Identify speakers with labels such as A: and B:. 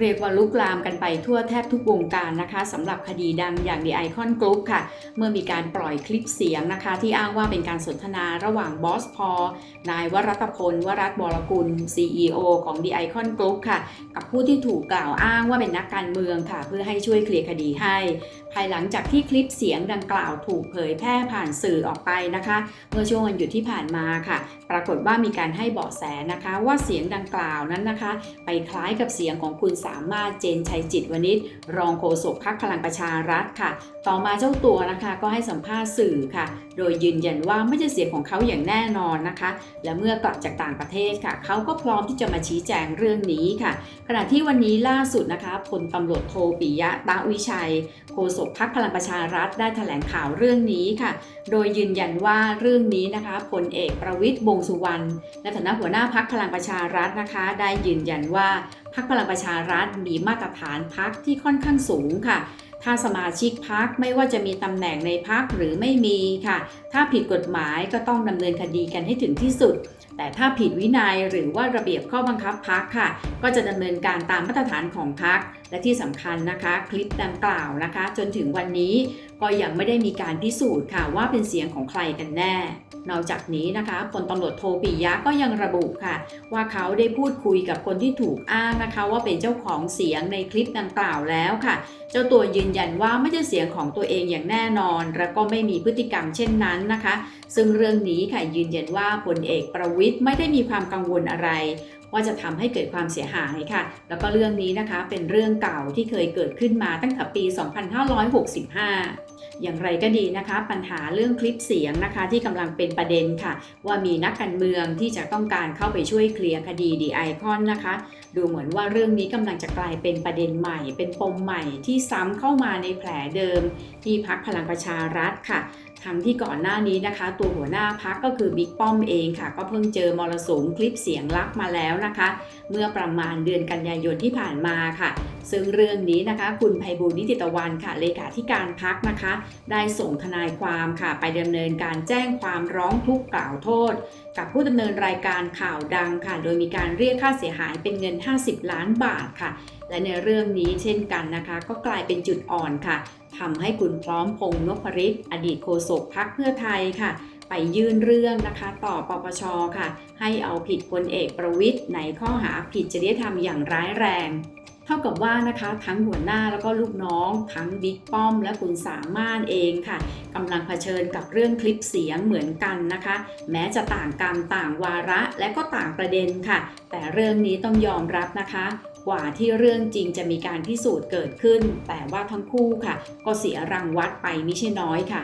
A: เรียกว่าลุกลามกันไปทั่วแทบทุกวงการนะคะสำหรับคดีดังอย่าง The Icon Group ค่ะ เมื่อมีการปล่อยคลิปเสียงนะคะ ที่อ้างว่าเป็นการสนทนาระหว่างบอสพอ นายวรัตพล วรัตบรกุล CEO ของ The Icon Group ค่ะ กับผู้ที่ถูกกล่าวอ้างว่าเป็นนักการเมืองค่ะ เพื่อให้ช่วยเคลียร์คดีให้ ภายหลังจากที่คลิปเสียงดังกล่าวถูกเผยแพร่ผ่านสื่อออกไปนะคะ เมื่อช่วงวันหยุดที่ผ่านมาค่ะ ปรากฏว่ามีการให้เบาะแสนะคะ ว่าเสียงดังกล่าวนั้นนะคะ ไปคล้ายกับเสียงของคุณสามารถเจนชัยจิตวณิชรองโฆษกพักพลังประชารัฐค่ะ ต่อมาเจ้าตัวนะคะก็ให้สัมภาษณ์สื่อค่ะ โดยยืนยันว่าไม่ใช่เสียงของเขาอย่างแน่นอนนะคะ และเมื่อกลับจากต่างประเทศค่ะ เขาก็พร้อมที่จะมาชี้แจงเรื่องนี้ค่ะ ขณะที่วันนี้ล่าสุดนะคะพลตำรวจโทปิยะตะวิชัยโฆษกพักพลังประชารัฐได้แถลงข่าวเรื่องนี้ค่ะ โดยยืนยันว่าเรื่องนี้นะคะพลเอกประวิตยวงษ์สุวรรณในฐานะหัวหน้าพักพลังประชารัฐนะคะ ได้ยืนยันว่า พักพลังประชารัฐมีมาตรฐานพักที่ค่อนข้างสูงค่ะ ถ้าสมาชิกพักไม่ว่าจะมีตำแหน่งในพักหรือไม่มีค่ะ ถ้าผิดกฎหมายก็ต้องดำเนินคดีกันให้ถึงที่สุด แต่ถ้าผิดวินัยหรือว่าระเบียบข้อบังคับพักค่ะ ก็จะดำเนินการตามมาตรฐานของพักและที่สำคัญนะคะ คลิปดังกล่าวนะคะ จนถึงวันนี้ ก็ยังไม่ได้มีการพิสูจน์ค่ะว่าเป็นเสียงของใครกันแน่ นอกจากนี้นะคะพลตำรวจโทปิยะก็ยังระบุค่ะ ว่าเขาได้พูดคุยกับคนที่ถูกอ้างนะคะ ว่าเป็นเจ้าของเสียงในคลิปดังกล่าวแล้วค่ะ เจ้าตัวยืนยันว่าไม่ใช่เสียงของตัวเองอย่างแน่นอน และก็ไม่มีพฤติกรรมเช่นนั้นนะคะ ซึ่งเรื่องนี้ค่ะยืนยันว่าพลเอกประวิทย์ไม่ได้มีความกังวลอะไร ว่าจะทำให้เกิดความเสียหายค่ะ แล้วก็เรื่องนี้นะคะเป็นเรื่องเก่าที่เคยเกิดขึ้นมาตั้งแต่ปี 2565อย่างไรก็ดีนะคะ ปัญหาเรื่องคลิปเสียงนะคะ ที่กำลังเป็นประเด็นค่ะ ว่ามีนักการเมืองที่จะต้องการเข้าไปช่วยเคลียร์คดีดีไอคอนนะคะ ดูเหมือนว่าเรื่องนี้กำลังจะกลายเป็นประเด็นใหม่ เป็นปมใหม่ที่ซ้ำเข้ามาในแผลเดิม ที่พักพลังประชารัฐค่ะ ทั้งที่ก่อนหน้านี้นะคะ ตัวหัวหน้าพักก็คือบิ๊กป้อมเองค่ะ ก็เพิ่งเจอมรสุมคลิปเสียงลับมาแล้วนะคะ เมื่อประมาณเดือนกันยายนที่ผ่านมาค่ะ ซึ่งเรื่องนี้นะคะ คุณไพบูลนิติตะวันค่ะเลขาธิการพักนะคะ ได้ส่งทนายความค่ะ ไปดำเนินการแจ้งความร้องทุกข์กล่าวโทษ กับผู้ดำเนินรายการข่าวดังค่ะ โดยมีการเรียกค่าเสียหายเป็นเงิน 50 ล้านบาทค่ะ และในเรื่องนี้เช่นกันนะคะ ก็กลายเป็นจุดอ่อนค่ะทำให้คุณพร้อมพงษ์นพริตอดีตโฆษกพักเพื่อไทยค่ะ ไปยื่นเรื่องนะคะต่อปปชค่ะ ให้เอาผิดพลเอกประวิทย์ในข้อหาผิดจริยธรรมอย่างร้ายแรงเท่ากับว่านะคะทั้งหัวหน้าแล้วก็ลูกน้อง ทั้งบิ๊กป้อมและคุณสามารถเองค่ะกำลังเผชิญกับเรื่องคลิปเสียงเหมือนกันนะคะ แม้จะต่างกรรมต่างวาระและก็ต่างประเด็นค่ะ แต่เรื่องนี้ต้องยอมรับนะคะ กว่าที่เรื่องจริงจะมีการพิสูจน์เกิดขึ้น แต่ว่าทั้งคู่ค่ะ ก็เสียรังวัดไปไม่ใช่น้อยค่ะ